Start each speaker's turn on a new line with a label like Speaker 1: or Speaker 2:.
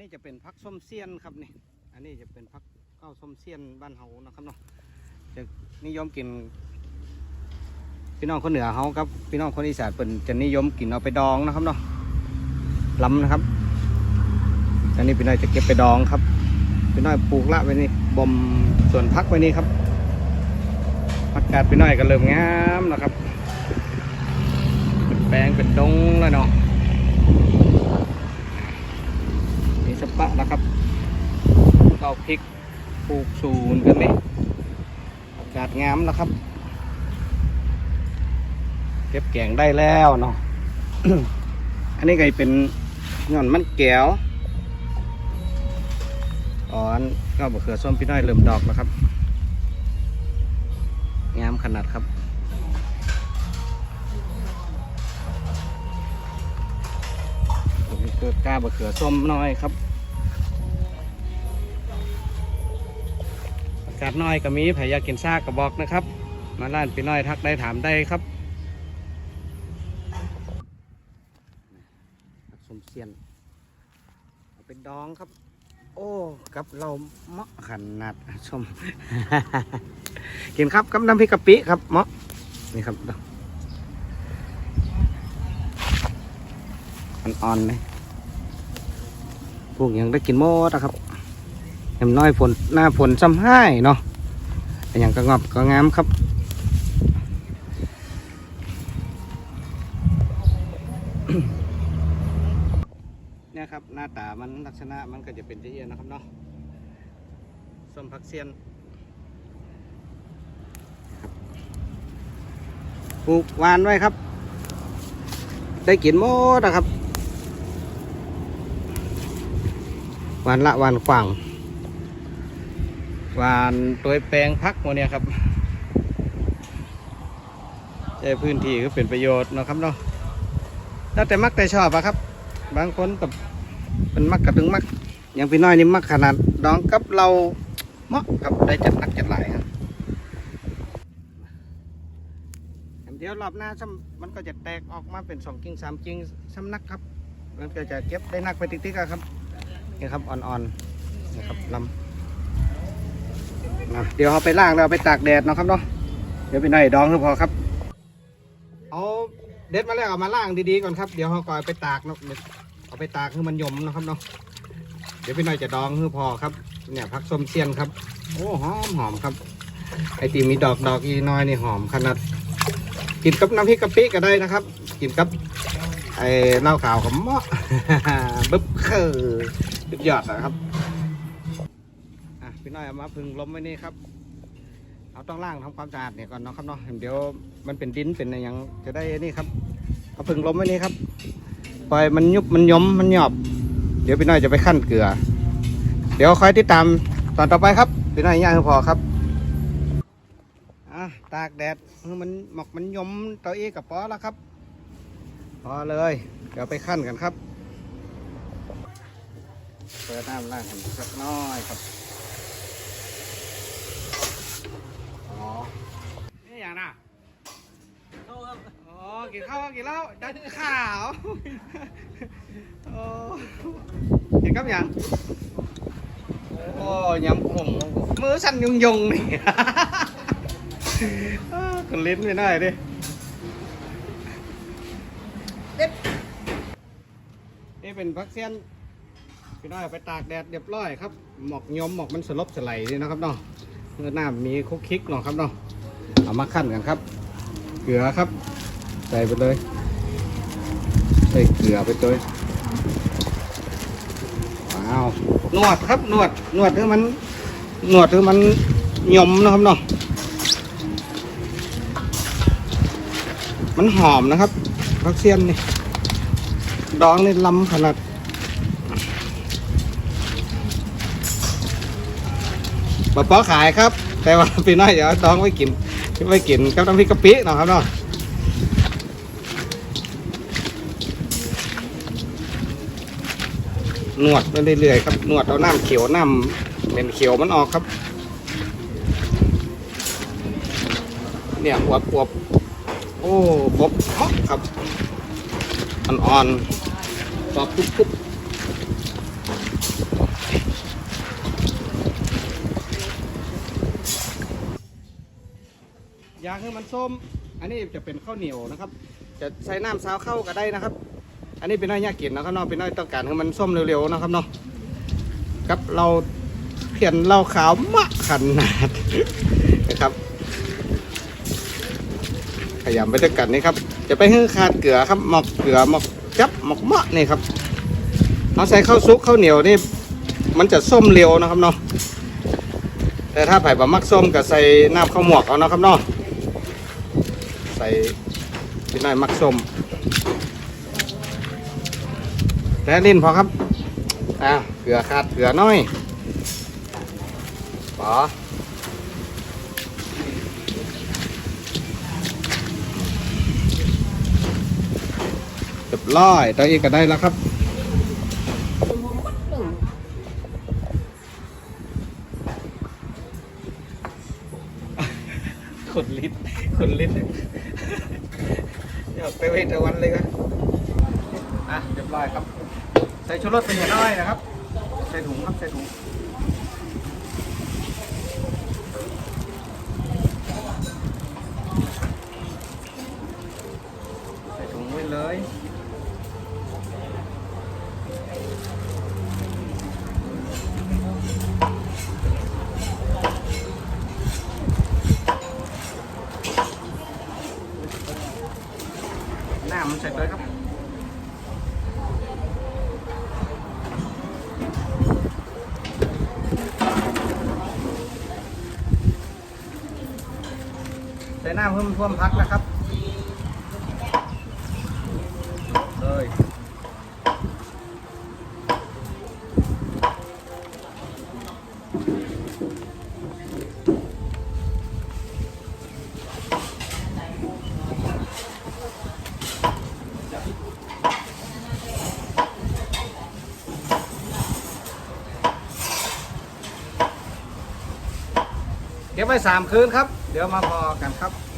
Speaker 1: นี้จะเป็นพักส้มเซียนครับนี่ อันนี้จะเป็นพักเก้าวส้มเซียนบ้านเฮานะครับเนาะจะนิยมกิน พี่น้องคนเหนือเขาครับ พี่น้องคนอีสานเป็นจะนิยมกินเอาไปดองนะครับเนาะล้ำนะครับ อันนี้พี่น้อยจะเก็บไปดองครับ พี่น้อยปลูกละไว้นี่บ่มส่วนพักไว้นี่ครับผักกาดพี่น้อยก็เริ่มงามนะครับเป็นแปลงเป็นดงแล้วเนาะมีสปะนะครับ เอาพริกปลูกสูนกันนี่ผักาดงามแล้วครับ เก็บแกงได้แล้วเนาะอันนี้ก็เป็นหย่อนมันแก้วอ่อนก็บะเขือส้มพี่น้อยเริ่มดอกแล้วครับ งามขนาดครับนี่คือก้าบะเขือส้มน้อยครับ กาศน้อยก็มีไผอยากกินซากกระบอกนะครับ มาร้านพี่น้อยทักได้ถามได้ครับสมเซียนเป็นดองครับ โอ้กับเราเมาะขนาดชม กินครับกับน้ำพริกกะปิครับเมาะนี่ครับอ่อนๆเลยพวกยังได้กินหมดนะครับ เห็นน้อยฝนหน้าฝนซ้ำให้เนาะแต่ยังก็งอบก็งามครับเนี่ยครับหน้าตามันลักษณะมันก็จะเป็นที่เอียนนะครับเนาะส้มผักเซียนปลูกวานไว้ครับ ได้กินหมดนะครับวานละวานขวาง วานตัวแปลงพักโมเนี่ยครับใช้พื้นที่ก็เป็นประโยชน์เนาะครับเนาะแล้วแต่มักแต่ชอบอะครับ บางคนกับเป็นมักกระถึงมัก อย่างพี่น้อยนี่มักขนาดดองกับเราเหมาะกับได้จัดนักจัดหลายครับเดี๋ยวรอบหน้าซ้ำมันก็จะแตกออกมาเป็นสองกิ่งสามกิ่งซ้ำนักครับ มันก็จะเก็บได้นักไปติ๊กๆอะครับนี่ครับอ่อนๆนี่ครับลำ นะเดี๋ยวเอาไปล่างแล้วเอาไปตากแดดเนาะครับเนาะเดี๋ยวพี่น้อยดองคือพอครับเอาเด็ดมาแล้วเอามาล่างดีๆก่อนครับเดี๋ยวเขาก็เอาไปตากเนาะเอาไปตากคือมันยมนะครับเนาะเดี๋ยวพี่น้อยจะดองคือพอครับ เนี่ยผักส้มเซียนครับ โอ้หอมหอมครับ ไอตีมีดอกดอกอีน้อยนี่หอมขนาดกินกับน้ำพริกกะปิก็ได้นะครับ กินกับไอเหล้าขาวกับหม้อบึ๊บเคือสุดยอดนะครับ พี่น้อยเอามาพึ่งลมไว้นี่ครับ เอาต้องล่างทำความสะอาดเนี่ยก่อนเนาะครับเนาะเดี๋ยวมันเป็นดินเป็นอะไรยังจะได้นี่ครับ เอาพึ่งลมไว้นี่ครับปล่อยมันยุบมันยมมันหยอบ เดี๋ยวพี่น้อยจะไปขั้นเกลือ เดี๋ยวคอยติดตามตอนต่อไปครับพี่น้อยย่างพอครับอะตากแดดมันหมอกมันยมตัวเอกับปอแล้วครับพอเลย เดี๋ยวไปขั้นกันครับ เปิดน้ำล่างกันสักน้อยครับ อ๋อ นี่ อย่างน่ะอ๋อกินข้าวกินเหล้าดันข่าวโอ้เห็นกับอย่างโอ้ยำผมมือสั่นยงยงๆนี่อ้าวคนลิ้นไม่ได้ดิเด็ดนี่เป็นพักเซียนพี่น้อยเอาไปตากแดดเรียบร้อยครับ หมอกยมหมอกมันสลบสไลด์นี่นะครับเนาะเมื่อหน้ามีคุกคิกเนาะครับเนาะ เอามาขั้นกันครับ เกลือครับ ใส่ไปเลย ใส่เกลือไปเลยว้าวนวดครับนวดนวดคือมันนวดคือมันหยมนะครับเนาะมันหอมนะครับพักเซียนนี่ดองนี่ลำขนาดบะปาะขายครับ แต่ว่าพี่น้อยอย่าเอาดองไว้กิน ไว้กินกับน้ำพริกกะปิเนาะครับเนาะนวดไปเรื่อยๆครับนวดเอาน้ำเขียวน้ำเหม็นเขียวมันออกครับ เนี่ยอวบอวบโอ้บบครับอ่อนๆกรอบกรุบกรุบ อยากให้มันส้ม อันนี้จะเป็นข้าวเหนียวนะครับ จะใส่น้ำซาวเข้าก็ได้นะครับ อันนี้เป็นน้อยยากกินนะครับเนาะเป็นน้อยต้องการให้มันส้มเร็วๆนะครับเนาะครับเราเพียนเราขาวมะขนาดนะครับขยำไปด้วยกันนี่ครับ จะไปให้ขาดเกลือครับหมอกเกลือหมอกจับหมอกมะนี่ครับเอาใส่ข้าวซุปข้าวเหนียวนี่มันจะส้มเร็วนะครับเนาะแต่ถ้าไผ่บะมักส้มก็ใส่น้ำข้าวหมวกเอานะครับเนาะ ใส่พี่น้อยมักส้มแต่ลิ้นพอครับอ่าเกลือขาดเกลือน้อยปอเรียบร้อยตัวเองก็ได้แล้วครับคนลิ้นคนลิ้น ไปเวทวันเลยกันอะเรียบร้อยครับ ใส่ชูรสเป็นอย่างน้อยนะครับ ใส่ถุงครับ ใส่ถุงใส่ถุงไว้เลย น้ำมันเสร็จเลยครับ ใส่ เพิ่มท่วมพักนะครับเลยเก็บไว้สามคืนครับ เดี๋ยวมาพอกันครับ